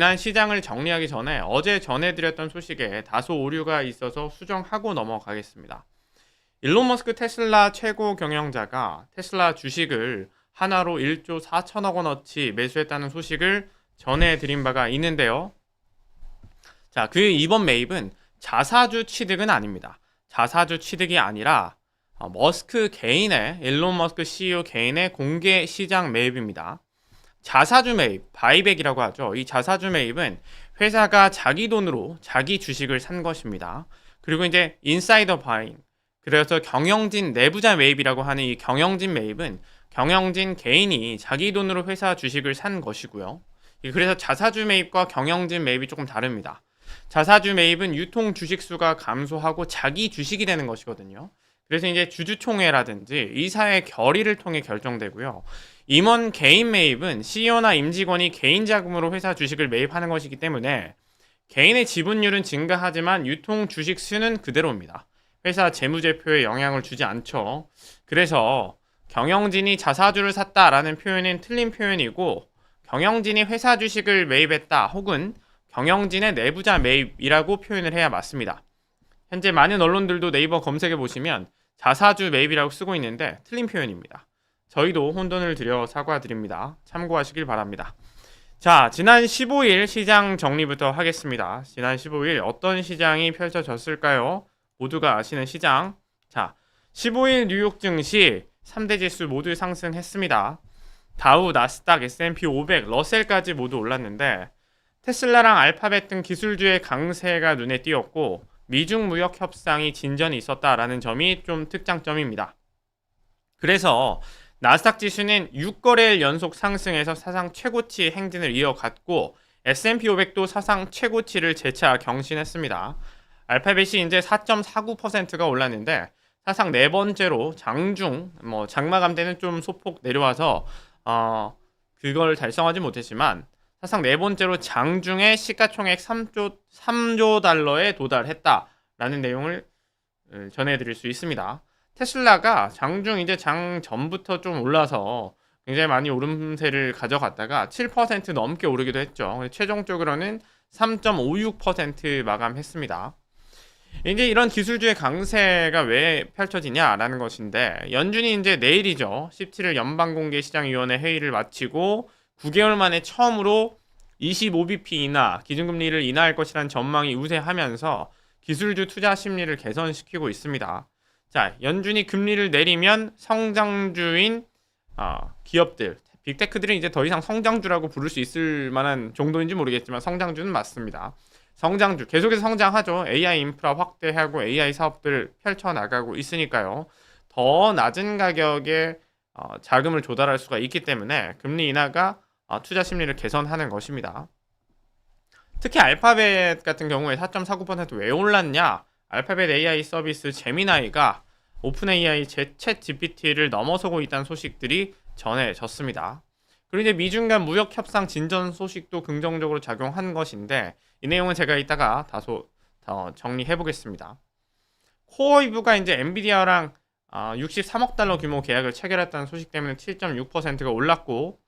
지난 시장을 정리하기 전에 어제 전해드렸던 소식에 다소 오류가 있어서 수정하고 넘어가겠습니다. 일론 머스크 테슬라 최고 경영자가 테슬라 주식을 하나로 1조 4천억 원어치 매수했다는 소식을 전해드린 바가 있는데요. 자, 그 이번 매입은 자사주 취득은 아닙니다. 자사주 취득이 아니라 어, 머스크 개인의 일론 머스크 CEO 개인의 공개 시장 매입입니다. 자사주 매입, 바이백이라고 하죠. 이 자사주 매입은 회사가 자기 돈으로 자기 주식을 산 것입니다. 그리고 이제 인사이더 바잉. 그래서 경영진 내부자 매입이라고 하는 이 경영진 매입은 경영진 개인이 자기 돈으로 회사 주식을 산 것이고요. 그래서 자사주 매입과 경영진 매입이 조금 다릅니다. 자사주 매입은 유통 주식 수가 감소하고 자기 주식이 되는 것이거든요. 그래서 이제 주주총회라든지 이사의 결의를 통해 결정되고요. 임원 개인 매입은 CEO나 임직원이 개인 자금으로 회사 주식을 매입하는 것이기 때문에 개인의 지분율은 증가하지만 유통 주식 수는 그대로입니다. 회사 재무제표에 영향을 주지 않죠. 그래서 경영진이 자사주를 샀다라는 표현은 틀린 표현이고 경영진이 회사 주식을 매입했다 혹은 경영진의 내부자 매입이라고 표현을 해야 맞습니다. 현재 많은 언론들도 네이버 검색해 보시면 자사주 매입이라고 쓰고 있는데 틀린 표현입니다. 저희도 혼돈을 드려 사과드립니다. 참고하시길 바랍니다. 자, 지난 15일 시장 정리부터 하겠습니다. 지난 15일 어떤 시장이 펼쳐졌을까요? 모두가 아시는 시장. 자, 15일 뉴욕 증시 3대 지수 모두 상승했습니다. 다우, 나스닥, S&P 500, 러셀까지 모두 올랐는데 테슬라랑 알파벳 등 기술주의 강세가 눈에 띄었고 미중 무역 협상이 진전이 있었다라는 점이 좀 특장점입니다. 그래서 나스닥 지수는 6거래일 연속 상승해서 사상 최고치 행진을 이어갔고 S&P 500도 사상 최고치를 재차 경신했습니다. 알파벳이 이제 4.49%가 올랐는데 사상 네 번째로 장중 뭐 장마감 때는 좀 소폭 내려와서 어 그걸 달성하지 못했지만 사상 네 번째로 장중에 시가총액 3조 3조 달러에 도달했다라는 내용을 어, 전해드릴 수 있습니다. 테슬라가 장중 이제 장 전부터 좀 올라서 굉장히 많이 오름세를 가져갔다가 7% 넘게 오르기도 했죠. 최종적으로는 3.56% 마감했습니다. 이제 이런 기술주의 강세가 왜 펼쳐지냐라는 것인데 연준이 이제 내일이죠. 17일 연방공개시장위원회 회의를 마치고 9개월 만에 처음으로 25bp 인하 기준금리를 인하할 것이라는 전망이 우세하면서 기술주 투자 심리를 개선시키고 있습니다. 자, 연준이 금리를 내리면 성장주인 어, 기업들, 빅테크들은 이제 더 이상 성장주라고 부를 수 있을 만한 정도인지 모르겠지만 성장주는 맞습니다. 성장주 계속해서 성장하죠. AI 인프라 확대하고 AI 사업들 펼쳐 나가고 있으니까요. 더 낮은 가격에 어, 자금을 조달할 수가 있기 때문에 금리 인하가 어, 투자 심리를 개선하는 것입니다. 특히 알파벳 같은 경우에 4.49%왜 올랐냐? 알파벳 AI 서비스 제미나이가 오픈 AI 챗 GPT를 넘어서고 있다는 소식들이 전해졌습니다. 그리고 이제 미중 간 무역 협상 진전 소식도 긍정적으로 작용한 것인데 이 내용은 제가 이따가 다소 더 정리해 보겠습니다. 코어이브가 이제 엔비디아랑 63억 아, 달러 규모 계약을 체결했다는 소식 때문에 7.6%가 올랐고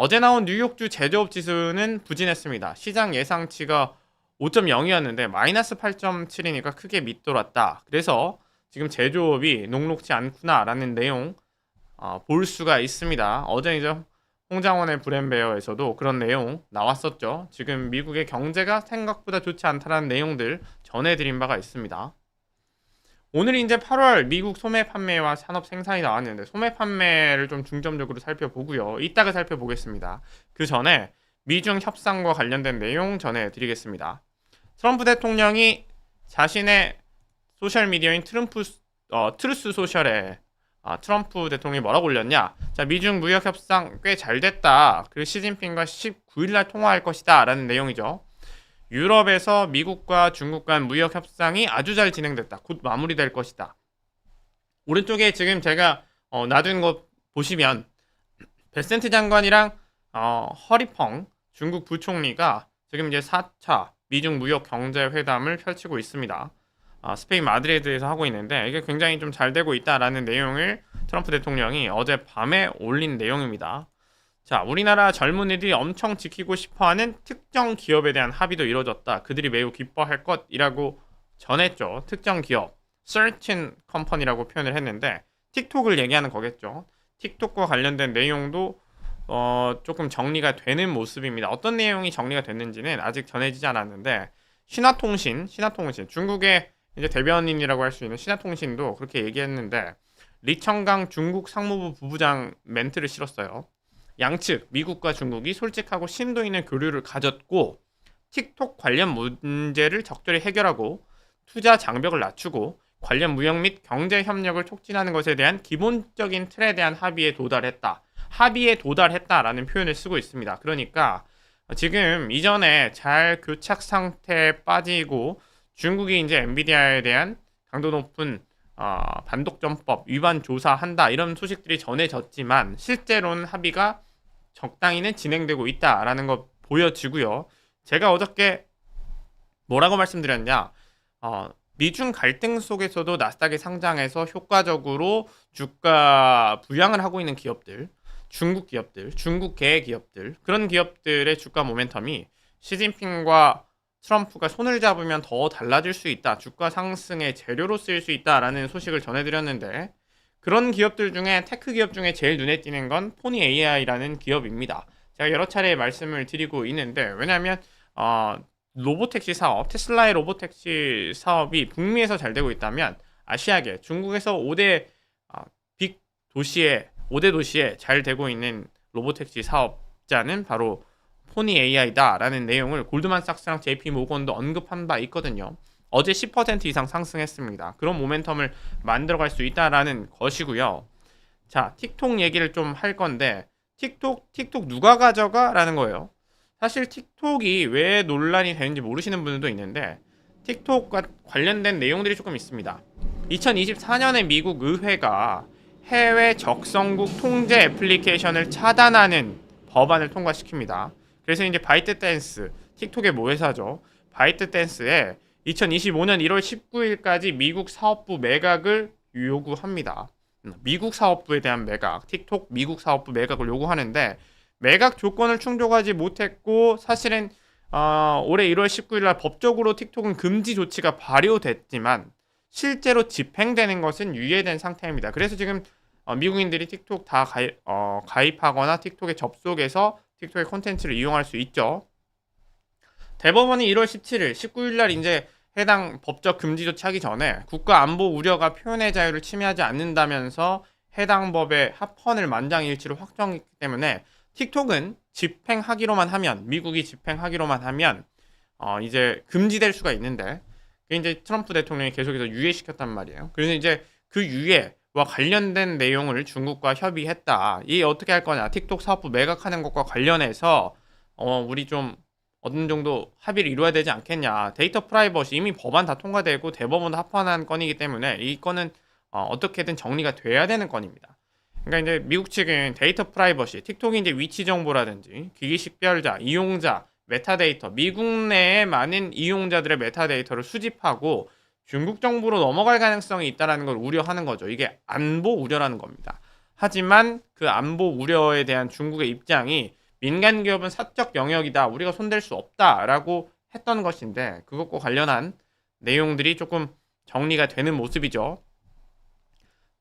어제 나온 뉴욕주 제조업 지수는 부진했습니다. 시장 예상치가 5.0이었는데 마이너스 8.7이니까 크게 밑돌았다. 그래서 지금 제조업이 녹록지 않구나라는 내용 어, 볼 수가 있습니다. 어제 이제 홍장원의 브랜베어에서도 그런 내용 나왔었죠. 지금 미국의 경제가 생각보다 좋지 않다라는 내용들 전해드린 바가 있습니다. 오늘 이제 8월 미국 소매 판매와 산업 생산이 나왔는데 소매 판매를 좀 중점적으로 살펴보고요. 이따가 살펴보겠습니다. 그 전에 미중 협상과 관련된 내용 전해드리겠습니다. 트럼프 대통령이 자신의 소셜 미디어인 트럼프 어, 트루스 소셜에 아, 트럼프 대통령이 뭐라고 올렸냐? 자, 미중 무역 협상 꽤 잘 됐다. 그리고 시진핑과 19일 날 통화할 것이다 라는 내용이죠. 유럽에서 미국과 중국 간 무역 협상이 아주 잘 진행됐다. 곧 마무리될 것이다. 오른쪽에 지금 제가 어, 놔둔 것 보시면 베센트 장관이랑 어, 허리펑 중국 부총리가 지금 이제 4차 미중 무역 경제 회담을 펼치고 있습니다. 아, 스페인 마드리드에서 하고 있는데 이게 굉장히 좀 잘 되고 있다라는 내용을 트럼프 대통령이 어제 밤에 올린 내용입니다. 자, 우리나라 젊은이들이 엄청 지키고 싶어하는 특정 기업에 대한 합의도 이루어졌다. 그들이 매우 기뻐할 것이라고 전했죠. 특정 기업, certain company라고 표현을 했는데 틱톡을 얘기하는 거겠죠. 틱톡과 관련된 내용도 어, 조금 정리가 되는 모습입니다. 어떤 내용이 정리가 됐는지는 아직 전해지지 않았는데 신화통신, 신화통신 중국의 이제 대변인이라고 할 수 있는 신화통신도 그렇게 얘기했는데 리청강 중국 상무부 부부장 멘트를 실었어요. 양측 미국과 중국이 솔직하고 심도 있는 교류를 가졌고 틱톡 관련 문제를 적절히 해결하고 투자 장벽을 낮추고 관련 무역 및 경제 협력을 촉진하는 것에 대한 기본적인 틀에 대한 합의에 도달했다. 합의에 도달했다라는 표현을 쓰고 있습니다. 그러니까 지금 이전에 잘 교착 상태에 빠지고 중국이 이제 엔비디아에 대한 강도 높은 어, 반독점법 위반 조사한다 이런 소식들이 전해졌지만 실제로는 합의가 적당히는 진행되고 있다라는 거 보여지고요. 제가 어저께 뭐라고 말씀드렸냐? 어, 미중 갈등 속에서도 나스닥에 상장해서 효과적으로 주가 부양을 하고 있는 기업들, 중국 기업들, 중국계 기업들 그런 기업들의 주가 모멘텀이 시진핑과 트럼프가 손을 잡으면 더 달라질 수 있다. 주가 상승의 재료로 쓰일 수 있다라는 소식을 전해드렸는데 그런 기업들 중에 테크 기업 중에 제일 눈에 띄는 건 포니 AI라는 기업입니다. 제가 여러 차례 말씀을 드리고 있는데 왜냐하면 어, 로보택시 사업, 테슬라의 로보택시 사업이 북미에서 잘 되고 있다면 아시아계, 중국에서 5대 어, 빅 도시에 5대 도시에 잘 되고 있는 로보택시 사업자는 바로 포니 AI다라는 내용을 골드만삭스랑 JP 모건도 언급한 바 있거든요. 어제 10% 이상 상승했습니다. 그런 모멘텀을 만들어갈 수 있다라는 것이고요. 자, 틱톡 얘기를 좀 할 건데 틱톡 틱톡 누가 가져가라는 거예요. 사실 틱톡이 왜 논란이 되는지 모르시는 분들도 있는데 틱톡과 관련된 내용들이 조금 있습니다. 2024년에 미국 의회가 해외 적성국 통제 애플리케이션을 차단하는 법안을 통과시킵니다. 그래서 이제 바이트 댄스, 틱톡의 모회사죠. 바이트 댄스에 2025년 1월 19일까지 미국 사업부 매각을 요구합니다. 음, 미국 사업부에 대한 매각, 틱톡 미국 사업부 매각을 요구하는데 매각 조건을 충족하지 못했고 사실은 어, 올해 1월 19일 날 법적으로 틱톡은 금지 조치가 발효됐지만 실제로 집행되는 것은 유예된 상태입니다. 그래서 지금 어, 미국인들이 틱톡 다 가입, 어, 가입하거나 틱톡에 접속해서 틱톡의 콘텐츠를 이용할 수 있죠. 대법원이 1월 17일, 19일 날 이제 해당 법적 금지 조치하기 전에 국가 안보 우려가 표현의 자유를 침해하지 않는다면서 해당 법의 합헌을 만장일치로 확정했기 때문에 틱톡은 집행하기로만 하면 미국이 집행하기로만 하면 어 이제 금지될 수가 있는데 그게 이제 트럼프 대통령이 계속해서 유예시켰단 말이에요. 그래서 이제 그 유예와 관련된 내용을 중국과 협의했다. 이 어떻게 할 거냐? 틱톡 사업부 매각하는 것과 관련해서 어 우리 좀 어느 정도 합의를 이루어야 되지 않겠냐. 데이터 프라이버시 이미 법안 다 통과되고 대법원 합헌한 건이기 때문에 이 건은 어, 떻게든 정리가 돼야 되는 건입니다. 그러니까 이제 미국 측은 데이터 프라이버시, 틱톡이 이제 위치 정보라든지 기기 식별자, 이용자, 메타데이터, 미국 내에 많은 이용자들의 메타데이터를 수집하고 중국 정부로 넘어갈 가능성이 있다라는 걸 우려하는 거죠. 이게 안보 우려라는 겁니다. 하지만 그 안보 우려에 대한 중국의 입장이 민간 기업은 사적 영역이다. 우리가 손댈 수 없다라고 했던 것인데 그것과 관련한 내용들이 조금 정리가 되는 모습이죠.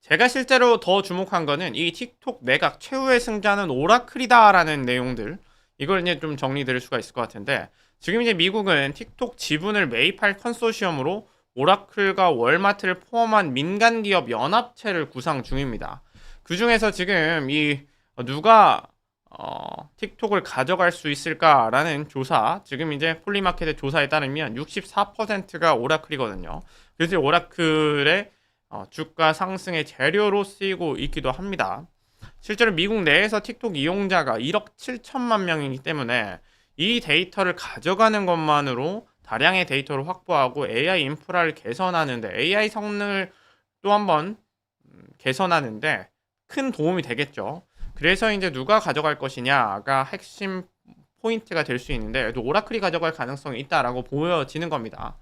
제가 실제로 더 주목한 거는 이 틱톡 매각 최후의 승자는 오라클이다라는 내용들. 이걸 이제 좀 정리 드릴 수가 있을 것 같은데 지금 이제 미국은 틱톡 지분을 매입할 컨소시엄으로 오라클과 월마트를 포함한 민간 기업 연합체를 구상 중입니다. 그 중에서 지금 이 누가 어, 틱톡을 가져갈 수 있을까라는 조사, 지금 이제 폴리마켓의 조사에 따르면 64%가 오라클이거든요. 그래서 오라클의 어, 주가 상승의 재료로 쓰이고 있기도 합니다. 실제로 미국 내에서 틱톡 이용자가 1억 7천만 명이기 때문에 이 데이터를 가져가는 것만으로 다량의 데이터를 확보하고 AI 인프라를 개선하는데 AI 성능을 또 한번 음, 개선하는데 큰 도움이 되겠죠. 그래서 이제 누가 가져갈 것이냐가 핵심 포인트가 될 수 있는데 오라클이 가져갈 가능성이 있다라고 보여지는 겁니다.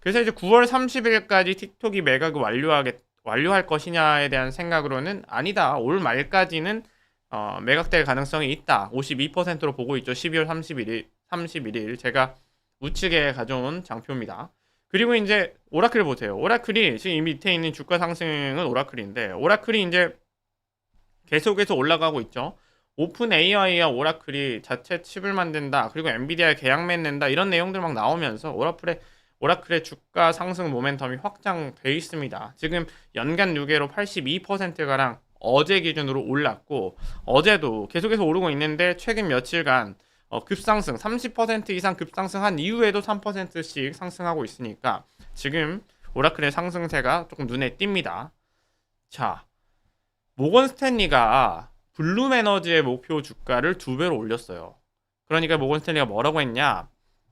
그래서 이제 9월 30일까지 틱톡이 매각을 완료하겠 완료할 것이냐에 대한 생각으로는 아니다. 올 말까지는 어, 매각될 가능성이 있다. 52%로 보고 있죠. 12월 31일 31일 제가 우측에 가져온 장표입니다. 그리고 이제 오라클 보세요. 오라클이 지금 이 밑에 있는 주가 상승은 오라클인데 오라클이 이제 계속해서 올라가고 있죠. 오픈 AI와 오라클이 자체 칩을 만든다. 그리고 엔비디아에 계약 맺는다. 이런 내용들 막 나오면서 오라클의 오라클의 주가 상승 모멘텀이 확장돼 있습니다. 지금 연간 6개로 82%가량 어제 기준으로 올랐고 어제도 계속해서 오르고 있는데 최근 며칠간 어, 급상승 30% 이상 급상승한 이후에도 3%씩 상승하고 있으니까 지금 오라클의 상승세가 조금 눈에 띕니다. 자, 모건 스탠리가 블룸 에너지의 목표 주가를 두 배로 올렸어요. 그러니까 모건 스탠리가 뭐라고 했냐?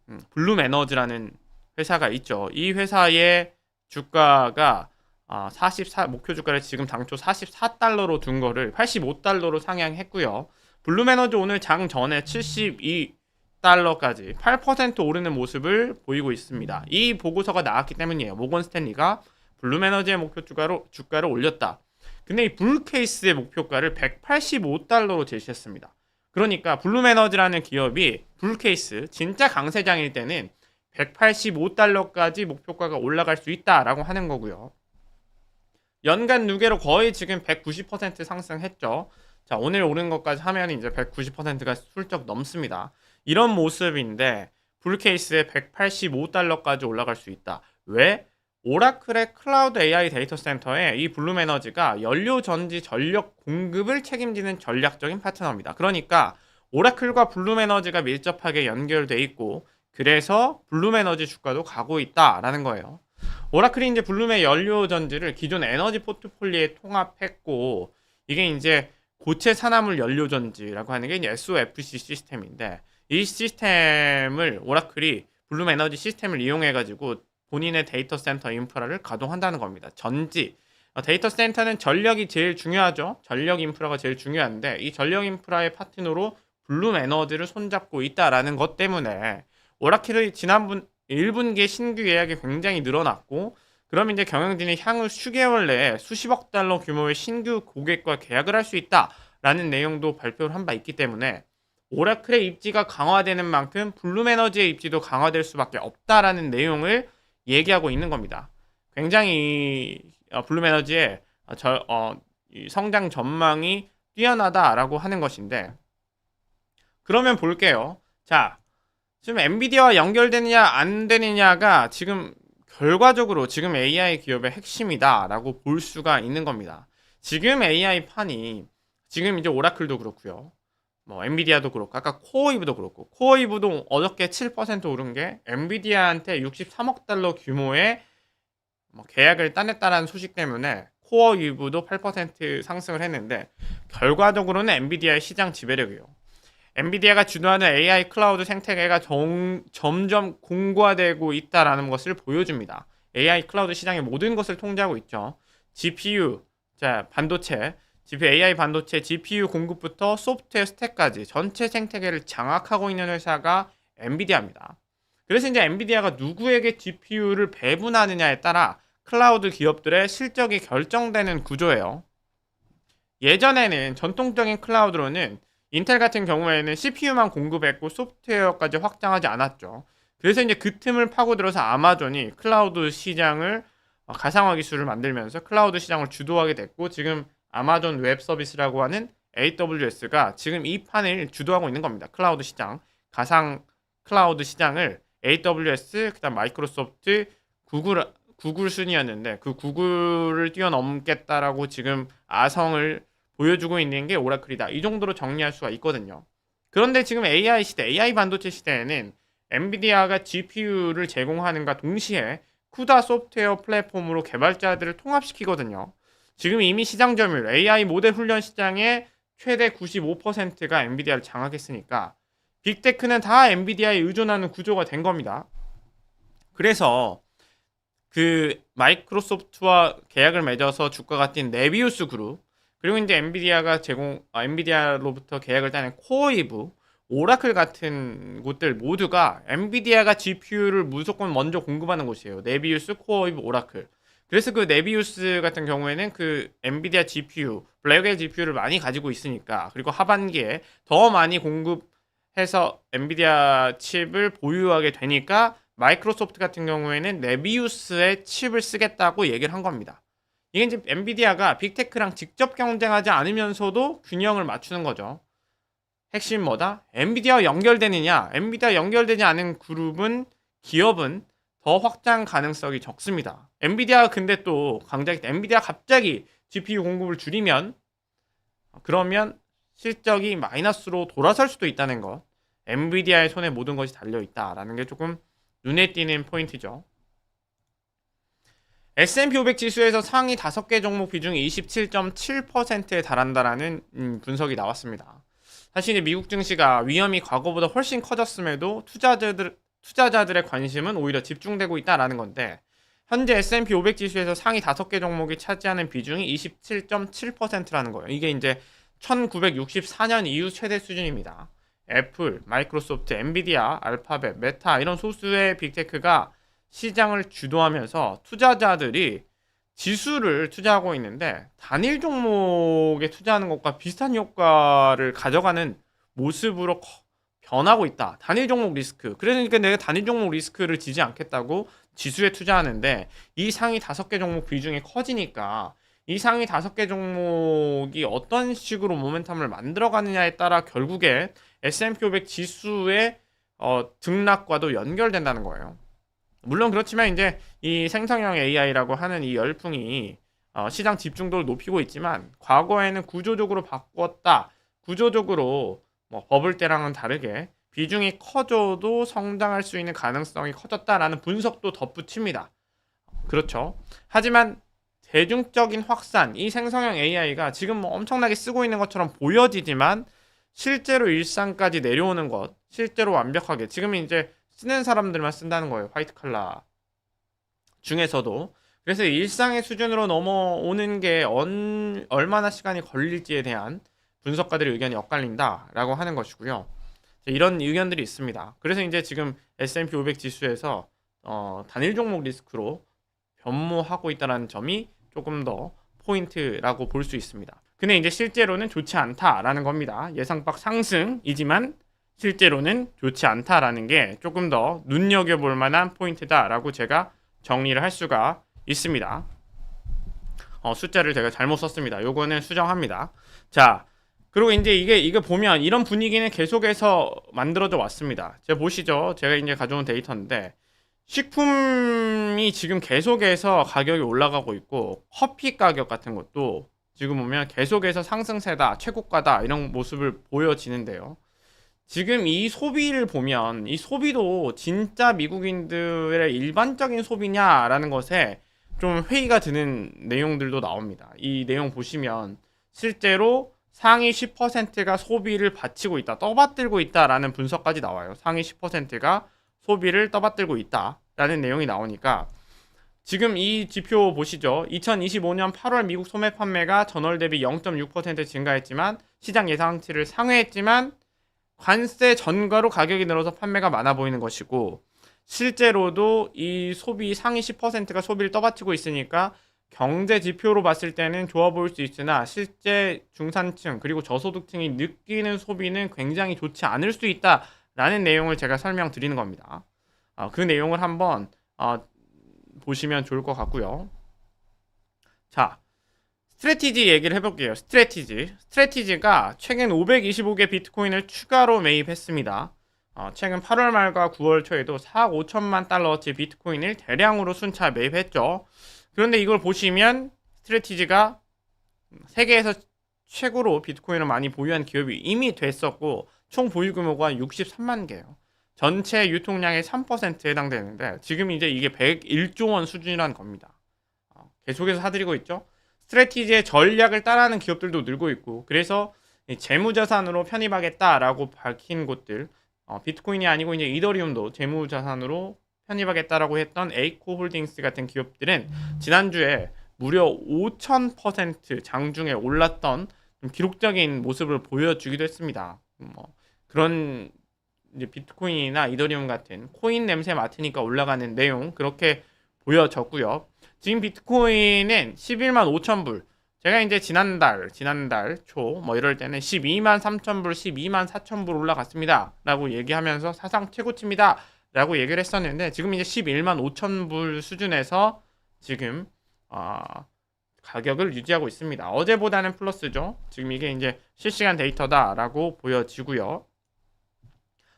음, 블룸 에너지라는 회사가 있죠. 이 회사의 주가가 아, 44 목표 주가를 지금 당초 44달러로 둔 거를 85달러로 상향했고요. 블룸 에너지 오늘 장 전에 72달러까지 8% 오르는 모습을 보이고 있습니다. 이 보고서가 나왔기 때문이에요. 모건 스탠리가 블룸 에너지의 목표 주가로 주가를 올렸다. 근데 이 블루케이스의 목표가를 185달러로 제시했습니다. 그러니까 블룸에너지라는 기업이 블루케이스 진짜 강세장일 때는 185달러까지 목표가가 올라갈 수 있다라고 하는 거고요. 연간 누계로 거의 지금 190% 상승했죠. 자, 오늘 오른 것까지 하면 이제 190%가 훌쩍 넘습니다. 이런 모습인데 블루케이스에 185달러까지 올라갈 수 있다. 왜? 오라클의 클라우드 AI 데이터 센터에 이 블룸 에너지가 연료 전지 전력 공급을 책임지는 전략적인 파트너입니다. 그러니까 오라클과 블룸 에너지가 밀접하게 연결돼 있고 그래서 블룸 에너지 주가도 가고 있다라는 거예요. 오라클이 이제 블룸의 연료 전지를 기존 에너지 포트폴리오에 통합했고 이게 이제 고체 산화물 연료 전지라고 하는 게 이제 SOFC 시스템인데 이 시스템을 오라클이 블룸 에너지 시스템을 이용해 가지고 본인의 데이터 센터 인프라를 가동한다는 겁니다. 전지 어, 데이터 센터는 전력이 제일 중요하죠. 전력 인프라가 제일 중요한데 이 전력 인프라의 파트너로 블룸 에너지를 손잡고 있다라는 것 때문에 오라클의 지난분 1분기 신규 예약이 굉장히 늘어났고 그럼 이제 경영진이 향후 수개월 내에 수십억 달러 규모의 신규 고객과 계약을 할 수 있다라는 내용도 발표를 한 바 있기 때문에 오라클의 입지가 강화되는 만큼 블룸에너지의 입지도 강화될 수밖에 없다라는 내용을 얘기하고 있는 겁니다. 굉장히 어, 블룸에너지의 저, 어, 성장 전망이 뛰어나다라고 하는 것인데 그러면 볼게요. 자, 지금 엔비디아와 연결되느냐 안 되느냐가 지금 결과적으로 지금 AI 기업의 핵심이다라고 볼 수가 있는 겁니다. 지금 AI 판이 지금 이제 오라클도 그렇고요. 뭐 엔비디아도 그렇고 아까 코어이브도 그렇고 코어이브도 어저께 7% 오른 게 엔비디아한테 63억 달러 규모의 뭐 계약을 따냈다라는 소식 때문에 코어 이브도 8% 상승을 했는데 결과적으로는 엔비디아의 시장 지배력이에요. 엔비디아가 주도하는 AI 클라우드 생태계가 정, 점점 공고화되고 있다라는 것을 보여줍니다. AI 클라우드 시장의 모든 것을 통제하고 있죠. GPU, 자 반도체, GPU AI 반도체, GPU 공급부터 소프트웨어 스택까지 전체 생태계를 장악하고 있는 회사가 엔비디아입니다. 그래서 이제 엔비디아가 누구에게 GPU를 배분하느냐에 따라 클라우드 기업들의 실적이 결정되는 구조예요. 예전에는 전통적인 클라우드로는 인텔 같은 경우에는 CPU만 공급했고 소프트웨어까지 확장하지 않았죠. 그래서 이제 그 틈을 파고들어서 아마존이 클라우드 시장을 어, 가상화 기술을 만들면서 클라우드 시장을 주도하게 됐고 지금 아마존 웹 서비스라고 하는 AWS가 지금 이 판을 주도하고 있는 겁니다. 클라우드 시장, 가상 클라우드 시장을 AWS, 그다음 마이크로소프트, 구글 구글 순이었는데 그 구글을 뛰어넘겠다라고 지금 아성을 보여주고 있는 게 오라클이다. 이 정도로 정리할 수가 있거든요. 그런데 지금 AI 시대, AI 반도체 시대에는 엔비디아가 GPU를 제공하는가 동시에 쿠다 소프트웨어 플랫폼으로 개발자들을 통합시키거든요. 지금 이미 시장 점유율, AI 모델 훈련 시장의 최대 95%가 엔비디아를 장악했으니까 빅테크는 다 엔비디아에 의존하는 구조가 된 겁니다. 그래서 그 마이크로소프트와 계약을 맺어서 주가가 뛴 네비우스 그룹 그리고 이제 엔비디아가 제공 아, 엔비디아로부터 계약을 따낸 코어이브, 오라클 같은 곳들 모두가 엔비디아가 GPU를 무조건 먼저 공급하는 곳이에요. 네비우스, 코어이브, 오라클. 그래서 그 네비우스 같은 경우에는 그 엔비디아 GPU, 블랙웰 GPU를 많이 가지고 있으니까 그리고 하반기에 더 많이 공급해서 엔비디아 칩을 보유하게 되니까 마이크로소프트 같은 경우에는 네비우스의 칩을 쓰겠다고 얘기를 한 겁니다. 이게 이제 엔비디아가 빅테크랑 직접 경쟁하지 않으면서도 균형을 맞추는 거죠. 핵심 뭐다? 엔비디아와 연결되느냐? 엔비디아 연결되지 않은 그룹은 기업은 더 확장 가능성이 적습니다. 엔비디아 근데 또 강자기 엔비디아 갑자기 GPU 공급을 줄이면 그러면 실적이 마이너스로 돌아설 수도 있다는 것. 엔비디아의 손에 모든 것이 달려 있다라는 게 조금 눈에 띄는 포인트죠. S&P 500 지수에서 상위 5개 종목 비중이 27.7%에 달한다라는 음, 분석이 나왔습니다. 사실 미국 증시가 위험이 과거보다 훨씬 커졌음에도 투자자들 투자자들의 관심은 오히려 집중되고 있다라는 건데 현재 S&P 500 지수에서 상위 5개 종목이 차지하는 비중이 27.7%라는 거예요. 이게 이제 1964년 이후 최대 수준입니다. 애플, 마이크로소프트, 엔비디아, 알파벳, 메타 이런 소수의 빅테크가 시장을 주도하면서 투자자들이 지수를 투자하고 있는데 단일 종목에 투자하는 것과 비슷한 효과를 가져가는 모습으로 변하고 있다. 단일 종목 리스크. 그러니까 내가 단일 종목 리스크를 지지 않겠다고 지수에 투자하는데 이 상위 다섯 개 종목 비중이 커지니까 이 상위 다섯 개 종목이 어떤 식으로 모멘텀을 만들어가느냐에 따라 결국에 S&P 500 지수의 어, 등락과도 연결된다는 거예요. 물론 그렇지만 이제 이 생성형 AI라고 하는 이 열풍이 어, 시장 집중도를 높이고 있지만 과거에는 구조적으로 바꿨다. 구조적으로 뭐 버블 때랑은 다르게 비중이 커져도 성장할 수 있는 가능성이 커졌다라는 분석도 덧붙입니다. 그렇죠. 하지만 대중적인 확산, 이 생성형 AI가 지금 뭐 엄청나게 쓰고 있는 것처럼 보여지지만 실제로 일상까지 내려오는 것, 실제로 완벽하게 지금 이제 쓰는 사람들만 쓴다는 거예요. 화이트 칼라 중에서도. 그래서 일상의 수준으로 넘어오는 게 언, 얼마나 시간이 걸릴지에 대한 분석가들의 의견이 엇갈린다라고 하는 것이고요. 이런 의견들이 있습니다. 그래서 이제 지금 S&P 500 지수에서 어, 단일 종목 리스크로 변모하고 있다는 점이 조금 더 포인트라고 볼 수 있습니다. 근데 이제 실제로는 좋지 않다라는 겁니다. 예상 밖 상승이지만 실제로는 좋지 않다라는 게 조금 더 눈여겨볼 만한 포인트다라고 제가 정리를 할 수가 있습니다. 어, 숫자를 제가 잘못 썼습니다. 요거는 수정합니다. 자, 그리고 이제 이게 이게 보면 이런 분위기는 계속해서 만들어져 왔습니다. 제가 보시죠. 제가 이제 가져온 데이터인데 식품이 지금 계속해서 가격이 올라가고 있고 커피 가격 같은 것도 지금 보면 계속해서 상승세다, 최고가다 이런 모습을 보여지는데요. 지금 이 소비를 보면 이 소비도 진짜 미국인들의 일반적인 소비냐라는 것에 좀 회의가 드는 내용들도 나옵니다. 이 내용 보시면 실제로 상위 10%가 소비를 바치고 있다, 떠받들고 있다라는 분석까지 나와요. 상위 10%가 소비를 떠받들고 있다라는 내용이 나오니까 지금 이 지표 보시죠. 2025년 8월 미국 소매 판매가 전월 대비 0.6% 증가했지만 시장 예상치를 상회했지만 관세 전가로 가격이 늘어서 판매가 많아 보이는 것이고 실제로도 이 소비 상위 10%가 소비를 떠받치고 있으니까 경제 지표로 봤을 때는 좋아 보일 수 있으나 실제 중산층 그리고 저소득층이 느끼는 소비는 굉장히 좋지 않을 수 있다라는 내용을 제가 설명드리는 겁니다. 어, 그 내용을 한번 어, 보시면 좋을 것 같고요. 자, 스트레티지 얘기를 해볼게요. 스트레티지. 스트레티지가 최근 525개 비트코인을 추가로 매입했습니다. 어, 최근 8월 말과 9월 초에도 4억 5천만 달러어치 비트코인을 대량으로 순차 매입했죠. 그런데 이걸 보시면 스트레티지가 세계에서 최고로 비트코인을 많이 보유한 기업이 이미 됐었고 총 보유 규모가 63만 개예요. 전체 유통량의 3%에 해당되는데 지금 이제 이게 101조 원 수준이라는 겁니다. 어, 계속해서 사들이고 있죠. 스트레티지의 전략을 따라하는 기업들도 늘고 있고 그래서 재무자산으로 편입하겠다라고 밝힌 곳들 어, 비트코인이 아니고 이제 이더리움도 재무자산으로 편입하겠다라고 했던 에이코 홀딩스 같은 기업들은 지난주에 무려 5,000% 장중에 올랐던 기록적인 모습을 보여주기도 했습니다. 뭐 그런 비트코인이나 이더리움 같은 코인 냄새 맡으니까 올라가는 내용 그렇게 보여졌고요. 지금 비트코인은 11만 5천 불. 제가 이제 지난달, 지난달 초, 뭐 이럴 때는 12만 3천 불, 12만 4천 불 올라갔습니다. 라고 얘기하면서 사상 최고치입니다. 라고 얘기를 했었는데, 지금 이제 11만 5천 불 수준에서 지금, 어, 가격을 유지하고 있습니다. 어제보다는 플러스죠. 지금 이게 이제 실시간 데이터다라고 보여지고요.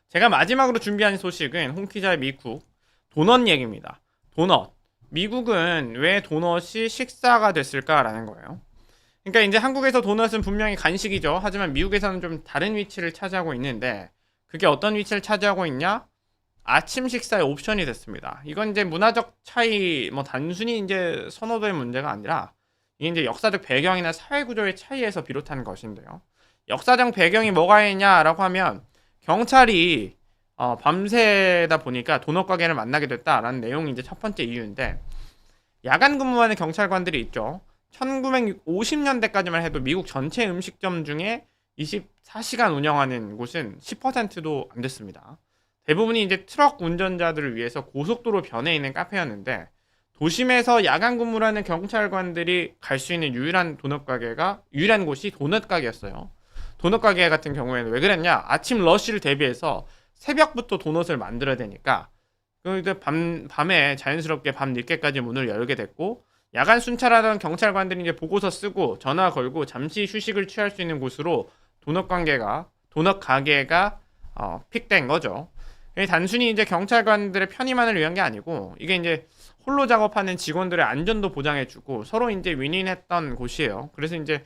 제가 마지막으로 준비한 소식은 홍키자의 미국 도넛 얘기입니다. 도넛. 미국은 왜 도넛이 식사가 됐을까라는 거예요. 그러니까 이제 한국에서 도넛은 분명히 간식이죠. 하지만 미국에서는 좀 다른 위치를 차지하고 있는데 그게 어떤 위치를 차지하고 있냐? 아침 식사의 옵션이 됐습니다. 이건 이제 문화적 차이, 뭐 단순히 이제 선호도의 문제가 아니라 이게 이제 역사적 배경이나 사회 구조의 차이에서 비롯한 것인데요. 역사적 배경이 뭐가 있냐라고 하면 경찰이 어, 밤새다 보니까 도넛 가게를 만나게 됐다라는 내용이 이제 첫 번째 이유인데 야간 근무하는 경찰관들이 있죠. 1950년대까지만 해도 미국 전체 음식점 중에 24시간 운영하는 곳은 10%도 안 됐습니다. 대부분이 이제 트럭 운전자들을 위해서 고속도로 변에 있는 카페였는데 도심에서 야간 근무를 하는 경찰관들이 갈 수 있는 유일한 도넛 가게가 유일한 곳이 도넛 가게였어요. 도넛 가게 같은 경우에는 왜 그랬냐? 아침 러쉬를 대비해서 새벽부터 도넛을 만들어야 되니까 그밤 밤에 자연스럽게 밤 늦게까지 문을 열게 됐고 야간 순찰하던 경찰관들이 이제 보고서 쓰고 전화 걸고 잠시 휴식을 취할 수 있는 곳으로 도넛 관계가 도넛 가게가 어, 픽된 거죠. 이게 단순히 이제 경찰관들의 편의만을 위한 게 아니고 이게 이제 홀로 작업하는 직원들의 안전도 보장해주고 서로 이제 윈윈했던 곳이에요. 그래서 이제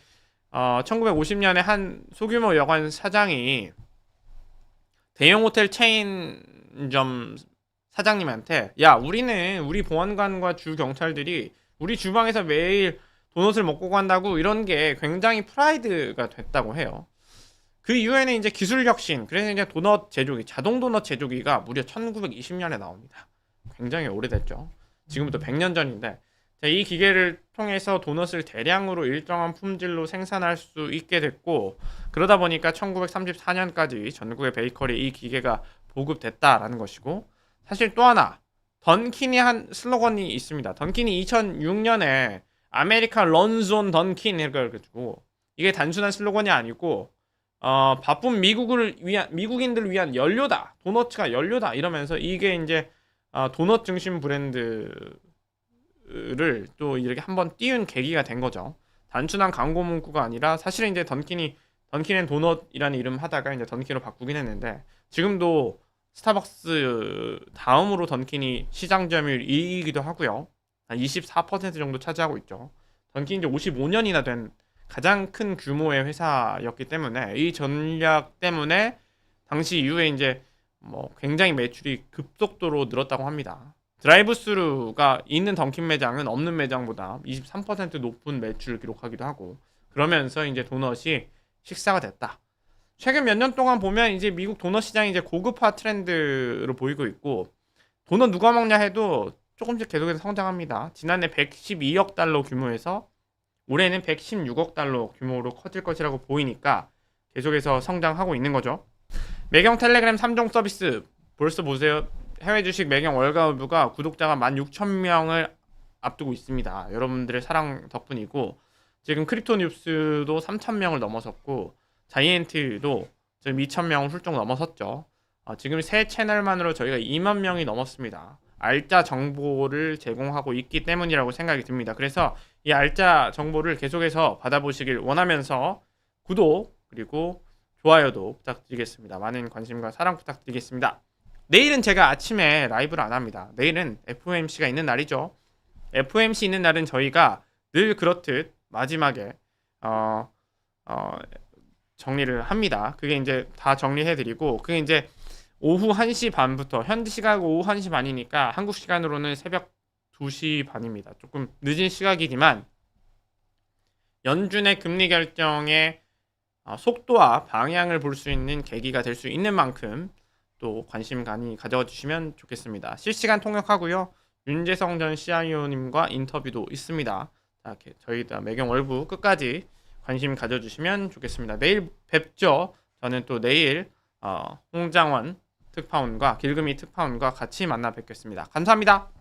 어, 1950년에 한 소규모 여관 사장이 대형 호텔 체인점 사장님한테 야 우리는 우리 보안관과 주 경찰들이 우리 주방에서 매일 도넛을 먹고 간다고 이런 게 굉장히 프라이드가 됐다고 해요. 그 이후에는 이제 기술 혁신 그래서 이제 도넛 제조기 자동 도넛 제조기가 무려 1920년에 나옵니다. 굉장히 오래됐죠. 지금부터 100년 전인데 이 기계를 통해서 도넛을 대량으로 일정한 품질로 생산할 수 있게 됐고 그러다 보니까 1934년까지 전국의 베이커리에 이 기계가 보급됐다라는 것이고 사실 또 하나 던킨이 한 슬로건이 있습니다. 던킨이 2006년에 아메리카 런존 던킨 이걸 가지고 이게 단순한 슬로건이 아니고 어, 바쁜 미국을 위한 미국인들을 위한 연료다 도넛가 연료다 이러면서 이게 이제 어, 도넛 중심 브랜드 를 또 이렇게 한번 띄운 계기가 된 거죠. 단순한 광고 문구가 아니라 사실은 이제 던킨이 던킨앤 도넛이라는 이름 하다가 이제 던킨으로 바꾸긴 했는데 지금도 스타벅스 다음으로 던킨이 시장 점유율 2위이기도 하고요. 한 24% 정도 차지하고 있죠. 던킨이 이제 55년이나 된 가장 큰 규모의 회사였기 때문에 이 전략 때문에 당시 이후에 이제 뭐 굉장히 매출이 급속도로 늘었다고 합니다. 드라이브 스루가 있는 던킨 매장은 없는 매장보다 23% 높은 매출을 기록하기도 하고 그러면서 이제 도넛이 식사가 됐다. 최근 몇 년 동안 보면 이제 미국 도넛 시장이 이제 고급화 트렌드로 보이고 있고 도넛 누가 먹냐 해도 조금씩 계속해서 성장합니다. 지난해 112억 달러 규모에서 올해는 116억 달러 규모로 커질 것이라고 보이니까 계속해서 성장하고 있는 거죠. 매경 텔레그램 3종 서비스 벌써 보세요. 해외 주식 매경 월가우브가 구독자가 16,000명을 앞두고 있습니다. 여러분들의 사랑 덕분이고 지금 크립토 뉴스도 3,000명을 넘어섰고 자이엔트도 지금 2,000명을 훌쩍 넘어섰죠. 어, 지금 새 채널만으로 저희가 2만 명이 넘었습니다. 알짜 정보를 제공하고 있기 때문이라고 생각이 듭니다. 그래서 이 알짜 정보를 계속해서 받아보시길 원하면서 구독 그리고 좋아요도 부탁드리겠습니다. 많은 관심과 사랑 부탁드리겠습니다. 내일은 제가 아침에 라이브를 안 합니다. 내일은 FOMC가 있는 날이죠. FOMC 있는 날은 저희가 늘 그렇듯 마지막에 어, 어, 정리를 합니다. 그게 이제 다 정리해드리고 그게 이제 오후 1시 반부터 현지 시각 오후 1시 반이니까 한국 시간으로는 새벽 2시 반입니다. 조금 늦은 시각이지만 연준의 금리 결정의 어, 속도와 방향을 볼 수 있는 계기가 될 수 있는 만큼 또 관심 많이 가져주시면 좋겠습니다. 실시간 통역하고요. 윤재성 전 CIO님과 인터뷰도 있습니다. 자, 저희 매경 월부 끝까지 관심 가져주시면 좋겠습니다. 내일 뵙죠. 저는 또 내일 어, 홍장원 특파원과 길금이 특파원과 같이 만나 뵙겠습니다. 감사합니다.